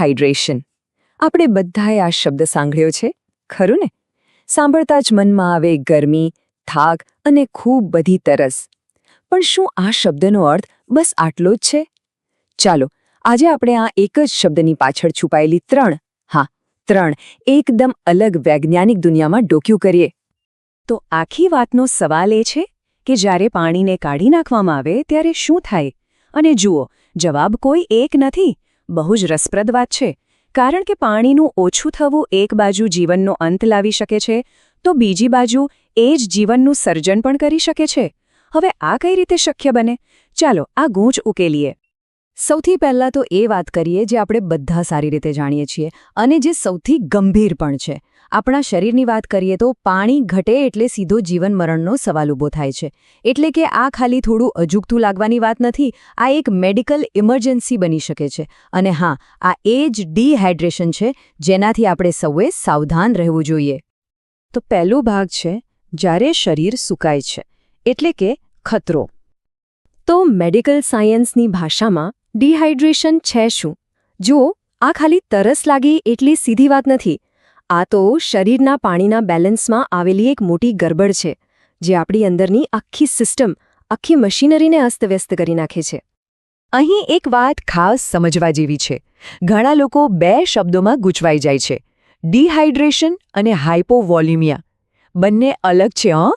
Dehydration આપણે બધાએ આ શબ્દ સાંભળ્યો છે, ખરું ને? સાંભળતા જ મનમાં આવે ગરમી, થાક અને ખૂબ બધી તરસ. પણ શું આ શબ્દનો અર્થ બસ આટલો જ છે? ચાલો, આજે આપણે આ એક જ શબ્દની પાછળ છુપાયેલી ત્રણ, હા, ત્રણ એકદમ અલગ વૈજ્ઞાનિક દુનિયામાં ડોક્યું કરીએ. તો આખી વાતનો સવાલ એ છે કે જ્યારે પાણીને કાઢી નાખવામાં આવે ત્યારે શું થાય? અને જુઓ, જવાબ કોઈ એક નથી. બહુ જ રસપ્રદ વાત છે. કારણ કે પાણીનું ઓછું થવું એક બાજુ જીવનનો અંત લાવી શકે છે, તો બીજી બાજુ એ જ જીવનનું સર્જન પણ કરી શકે છે. હવે આ કઈ રીતે શક્ય બને? ચાલો, આ ગૂંચ ઉકેલીએ. સૌથી પહેલાં તો એ વાત કરીએ જે આપણે બધા સારી રીતે જાણીએ છીએ, અને જે સૌથી ગંભીર પણ છે. આપણા શરીરની વાત કરીએ તો પાણી ઘટે એટલે સીધો જીવન મરણનો સવાલ ઊભો થાય છે. એટલે કે આ ખાલી થોડું અજુગતું લાગવાની વાત નથી, આ એક મેડિકલ ઇમરજન્સી બની શકે છે. અને હા, આ એ જ ડિહાઇડ્રેશન છે જેનાથી આપણે સૌએ સાવધાન રહેવું જોઈએ. તો પહેલો ભાગ છે, જ્યારે શરીર સુકાય છે, એટલે કે ખતરો. તો મેડિકલ સાયન્સની ભાષામાં ડિહાઇડ્રેશન છે શું? જુઓ, આ ખાલી તરસ લાગી એટલી સીધી વાત નથી આ તો શરીરના પાણીના બેલેન્સમાં આવેલી એક મોટી ગરબડ છે, જે આપણી અંદરની આખી સિસ્ટમ, આખી મશીનરીને અસ્તવ્યસ્ત કરી નાખે છે. અહીં એક વાત ખાસ સમજવા જેવી છે. ઘણા લોકો બે શબ્દોમાં ગૂંચવાઈ જાય છે. ડિહાઇડ્રેશન અને હાઇપોવોલ્યુમિયા. બંને અલગ છે, હં?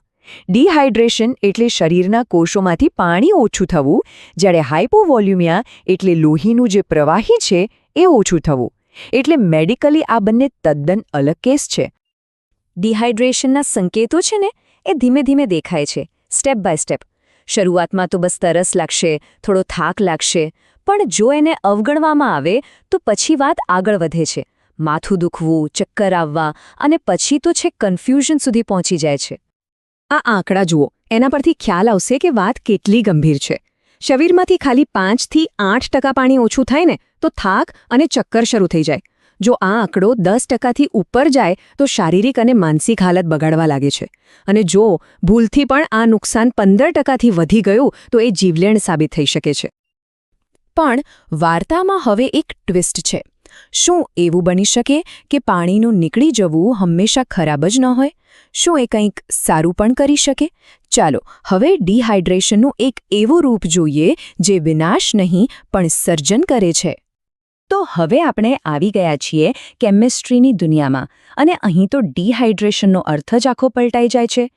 ડિહાઇડ્રેશન એટલે શરીરના કોષોમાંથી પાણી ઓછું થવું, જ્યારે હાઇપોવોલ્યુમિયા એટલે લોહીનું જે પ્રવાહી છે, એ ઓછું થવું. એટલે મેડિકલી આ બંને તદ્દન અલગ કેસ છે. ડિહાઇડ્રેશનના સંકેતો છે ને, એ ધીમે ધીમે દેખાય છે, સ્ટેપ બાય સ્ટેપ. શરૂઆતમાં તો બસ તરસ લાગશે, થોડો થાક લાગશે, પણ જો એને અવગણવામાં આવે, તો પછી વાત આગળ વધે છે. માથું દુખવું, ચક્કર આવવા, અને પછી તો છે કન્ફ્યુઝન સુધી પહોંચી જાય છે. આ આંકડા જુઓ, એના પરથી ખ્યાલ આવશે કે વાત કેટલી ગંભીર છે. શરીરમાંથી ખાલી પાંચથી આઠ ટકા પાણી ઓછું થાય ને, તો થાક અને ચક્કર શરૂ થઈ જાય. જો આ આંકડો દસ ટકાથી ઉપર જાય, તો શારીરિક અને માનસિક હાલત બગાડવા લાગે છે. અને જો ભૂલથી પણ આ નુકસાન પંદર ટકાથી વધી ગયું, તો એ જીવલેણ સાબિત થઈ શકે છે. પણ વાર્તામાં હવે એક ટ્વિસ્ટ છે. શું એવું બની શકે કે પાણીનું નીકળી જવું હંમેશા ખરાબ જ ન હોય? શું એ કંઈક સારું પણ કરી શકે? ચાલો, હવે ડિહાઇડ્રેશનનું એક એવું રૂપ જોઈએ જે વિનાશ નહીં, પણ સર્જન કરે છે. તો હવે આપણે આવી ગયા છીએ કેમિસ્ટ્રીની દુનિયામાં, અને અહીં તો ડિહાઇડ્રેશનનો અર્થ જ આખો પલટાઈ જાય છે.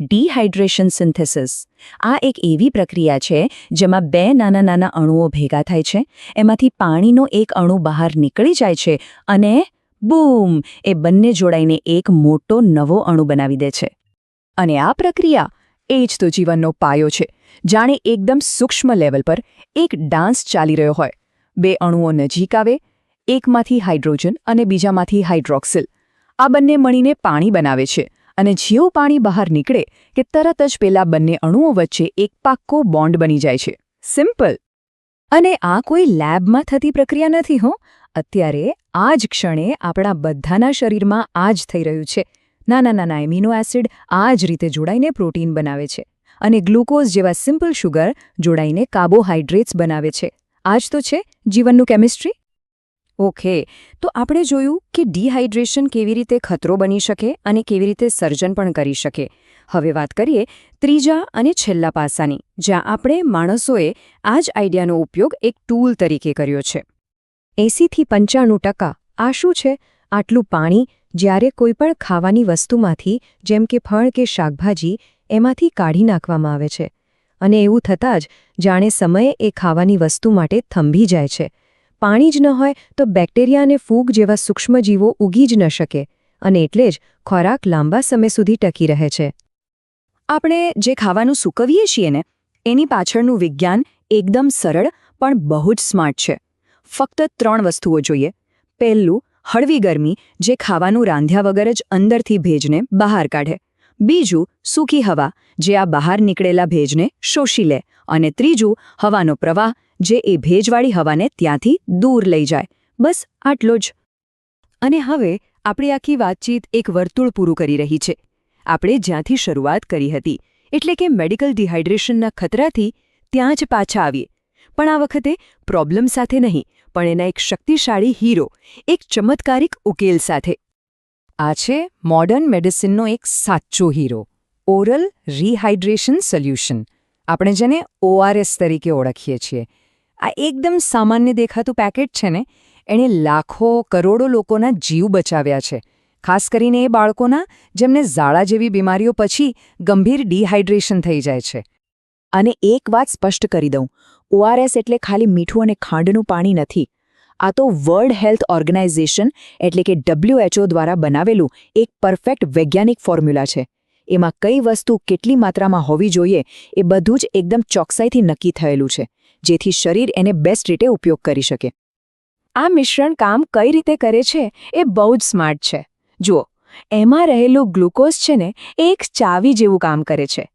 Dehydration synthesis. આ એક એવી પ્રક્રિયા છે જેમાં બે નાના નાના અણુઓ ભેગા થાય છે, એમાંથી પાણીનો એક અણુ બહાર નીકળી જાય છે અને બૂમ, એ બંને જોડાઈને એક મોટો નવો અણુ બનાવી દે છે. અને આ પ્રક્રિયા એ જ તો જીવનનો પાયો છે, જાણે એકદમ સૂક્ષ્મ લેવલ પર એક ડાન્સ ચાલી રહ્યો હોય. બે અણુઓ નજીક આવે, એકમાંથી હાઇડ્રોજન અને બીજામાંથી હાઇડ્રોક્સિલ. આ બંને મળીને પાણી બનાવે છે. અને જેવું પાણી બહાર નીકળે કે તરત જ પેલા બંને અણુઓ વચ્ચે એક પાક્કો બોન્ડ બની જાય છે. સિમ્પલ. અને આ કોઈ લેબમાં થતી પ્રક્રિયા નથી, હો. અત્યારે આ જ ક્ષણે આપણા બધાના શરીરમાં આ જ થઈ રહ્યું છે. નાના નાના એમિનો એસિડ આ જ રીતે જોડાઈને પ્રોટીન બનાવે છે અને ગ્લુકોઝ જેવા સિમ્પલ શુગર જોડાઈને કાર્બોહાઈડ્રેટ્સ બનાવે છે. આ જ તો છે જીવનનું કેમિસ્ટ્રી? ઓકે, તો આપણે જોયું કે ડિહાઇડ્રેશન કેવી રીતે ખતરો બની શકે અને કેવી રીતે સર્જન પણ કરી શકે. હવે વાત કરીએ ત્રીજા અને છેલ્લા પાસાની, જ્યાં આપણે માણસોએ આ જ આઈડિયાનો ઉપયોગ એક ટૂલ તરીકે કર્યો છે. એંસીથી પંચાણું ટકા, આ શું છે? આટલું પાણી જ્યારે કોઈ પણ ખાવાની વસ્તુમાંથી, જેમ કે ફળ કે શાકભાજી, એમાંથી કાઢી નાખવામાં આવે છે. અને એવું થતાં જ જાણે સમયે એ ખાવાની વસ્તુ માટે થંભી જાય છે. પાણી જ ન હોય તો બેક્ટેરિયા અને ફૂગ જેવા સૂક્ષ્મજીવો ઉગી જ ન શકે અને એટલે જ ખોરાક લાંબા સમય સુધી ટકી રહે છે. આપણે જે ખાવાનું સૂકવીએ છીએ ને, એની પાછળનું વિજ્ઞાન એકદમ સરળ પણ બહુ જ સ્માર્ટ છે. ફક્ત ત્રણ વસ્તુઓ જોઈએ. પહેલું, હળવી ગરમી જે ખાવાનું રાંધ્યા વગર જ અંદરથી ભેજને બહાર કાઢે. બીજું, સૂકી હવા, જે આ બહાર નીકળેલા ભેજને શોષી લે અને ત્રીજું, હવાનો પ્રવાહ, જે એ ભેજવાળી હવાને ત્યાંથી દૂર લઈ જાય. બસ આટલો જ. અને હવે આપણી આખી વાતચીત એક વર્તુળ પૂરું કરી રહી છે. આપણે જ્યાંથી શરૂઆત કરી હતી, એટલે કે મેડિકલ ડિહાઇડ્રેશનના ખતરાથી ત્યાં જ પાછા આવીએ. પણ આ વખતે પ્રોબ્લેમ સાથે નહીં, પણ એના એક શક્તિશાળી હીરો, એક ચમત્કારિક ઉકેલ સાથે. આ છે મોડર્ન મેડિસિનનો એક સાચો હીરો ઓરલ રિહાઇડ્રેશન સોલ્યુશન આપણે જેને ઓઆરએસ તરીકે ઓળખીએ છીએ. આ એકદમ સામાન્ય દેખાતું પેકેટ છે ને, એણે લાખો કરોડો લોકોના જીવ બચાવ્યા છે. ખાસ કરીને એ બાળકોના જેમને ઝાડા જેવી બીમારીઓ પછી ગંભીર ડિહાઇડ્રેશન થઈ જાય છે. અને એક વાત સ્પષ્ટ કરી દઉં ઓઆરએસ એટલે ખાલી મીઠું અને ખાંડનું પાણી નથી. આ તો વર્લ્ડ હેલ્થ ઓર્ગેનાઇઝેશન, એટલે કે ડબ્લ્યુએચઓ દ્વારા બનાવેલું એક પરફેક્ટ વૈજ્ઞાનિક ફોર્મ્યુલા છે. એમાં કઈ વસ્તુ કેટલી માત્રામાં હોવી જોઈએ એ બધું જ એકદમ ચોકસાઈથી નક્કી થયેલું છે, જેથી શરીર એને બેસ્ટ રીતે ઉપયોગ કરી શકે. આ મિશ્રણ કામ કઈ રીતે કરે છે એ બહુ જ સ્માર્ટ છે. જુઓ, એમાં રહેલું ગ્લુકોઝ છે ને, એ એક ચાવી જેવું કામ કરે છે.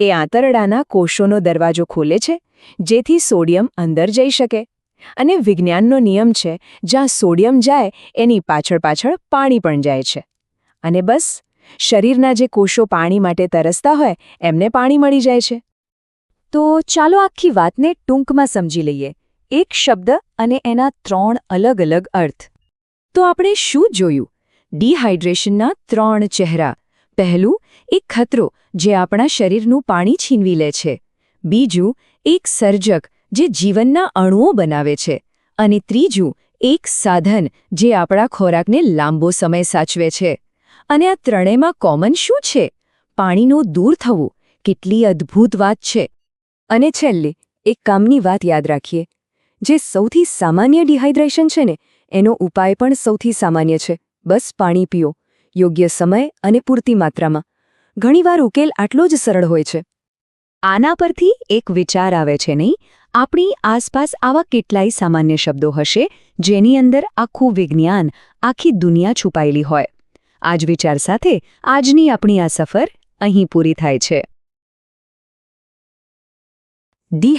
એ આંતરડાના કોષોનો દરવાજો ખોલે છે, જેથી સોડિયમ અંદર જઈ શકે. અને વિજ્ઞાનનો નિયમ છે, જ્યાં સોડિયમ જાય, એની પાછળ પાછળ પાણી પણ જાય છે. અને બસ, શરીરના જે કોષો પાણી માટે તરસતા હોય, એમને પાણી મળી જાય છે. તો ચાલો આખી વાતને ટૂંકમાં સમજી લઈએ. એક શબ્દ અને એના ત્રણ અલગ અલગ અર્થ. તો આપણે શું જોયું? ડિહાઇડ્રેશનના ત્રણ ચહેરા. પહેલું, એક ખતરો જે આપણા શરીરનું પાણી છીનવી લે છે. બીજું, એક સર્જક જે જીવનના અણુઓ બનાવે છે અને ત્રીજું, એક સાધન જે આપણા ખોરાકને લાંબો સમય સાચવે છે. અને આ ત્રણેયમાં કોમન શું છે? પાણીનું દૂર થવું કેટલી અદ્ભુત વાત છે. અને છેલ્લે, એક કામની વાત યાદ રાખીએ. જે સૌથી સામાન્ય ડિહાઇડ્રેશન છે ને, એનો ઉપાય પણ સૌથી સામાન્ય છે. બસ પાણી પીઓ, યોગ્ય સમય અને પૂરતી માત્રામાં. ઘણીવાર ઉકેલ આટલો જ સરળ હોય છે. આના પરથી એક વિચાર આવે છે નહીં? આપણી આસપાસ આવા કેટલાય સામાન્ય શબ્દો હશે, જેની અંદર આખું વિજ્ઞાન, આખી દુનિયા છુપાયેલી હોય. આ જ વિચાર સાથે, આજની આપણી આ સફર અહીં પૂરી થાય છે. ડી